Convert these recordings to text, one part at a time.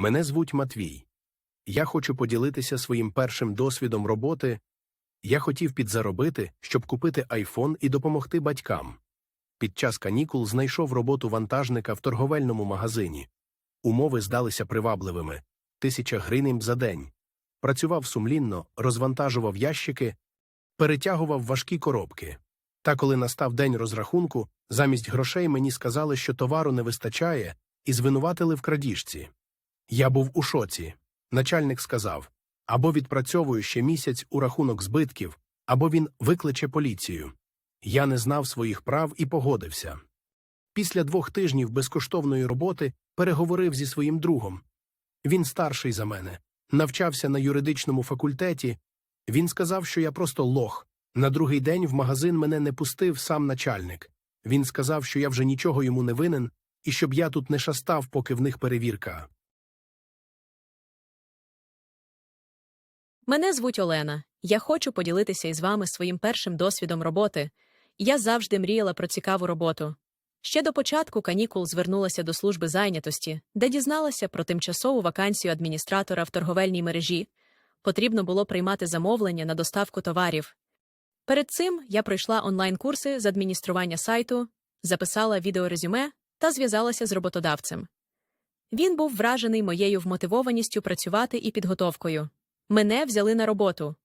Мене звуть Матвій. Я хочу поділитися своїм першим досвідом роботи. Я хотів підзаробити, щоб купити айфон і допомогти батькам. Під час канікул знайшов роботу вантажника в торговельному магазині. Умови здалися привабливими тисяча гривень за день. Працював сумлінно, розвантажував ящики, перетягував важкі коробки. Та коли настав день розрахунку, замість грошей мені сказали, що товару не вистачає, і звинуватили в крадіжці. Я був у шоці. Начальник сказав або відпрацьовую ще місяць у рахунок збитків, або він викличе поліцію. Я не знав своїх прав і погодився. Після двох тижнів безкоштовної роботи переговорив зі своїм другом. Він старший за мене, навчався на юридичному факультеті. Він сказав, що я просто лох. На другий день в магазин мене не пустив сам начальник. Він сказав, що я вже нічого йому не винен і щоб я тут не шастав, поки в них перевірка. Мене звуть Олена. Я хочу поділитися із вами своїм першим досвідом роботи. Я завжди мріяла про цікаву роботу. Ще до початку канікул звернулася до служби зайнятості, де дізналася про тимчасову вакансію адміністратора в торговельній мережі. Потрібно було приймати замовлення на доставку товарів. Перед цим я пройшла онлайн-курси з адміністрування сайту, записала відеорезюме та зв'язалася з роботодавцем. Він був вражений моєю вмотивованістю працювати і підготовкою. Мене взяли на роботу.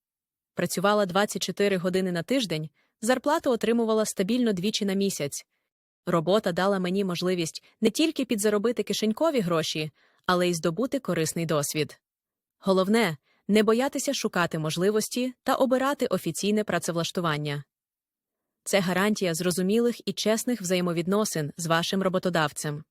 Працювала 24 години на тиждень, зарплату отримувала стабільно двічі на місяць. Робота дала мені можливість не тільки підзаробити кишенькові гроші, але й здобути корисний досвід. Головне не боятися шукати можливості та обирати офіційне працевлаштування. Це гарантія зрозумілих і чесних взаємовідносин з вашим роботодавцем.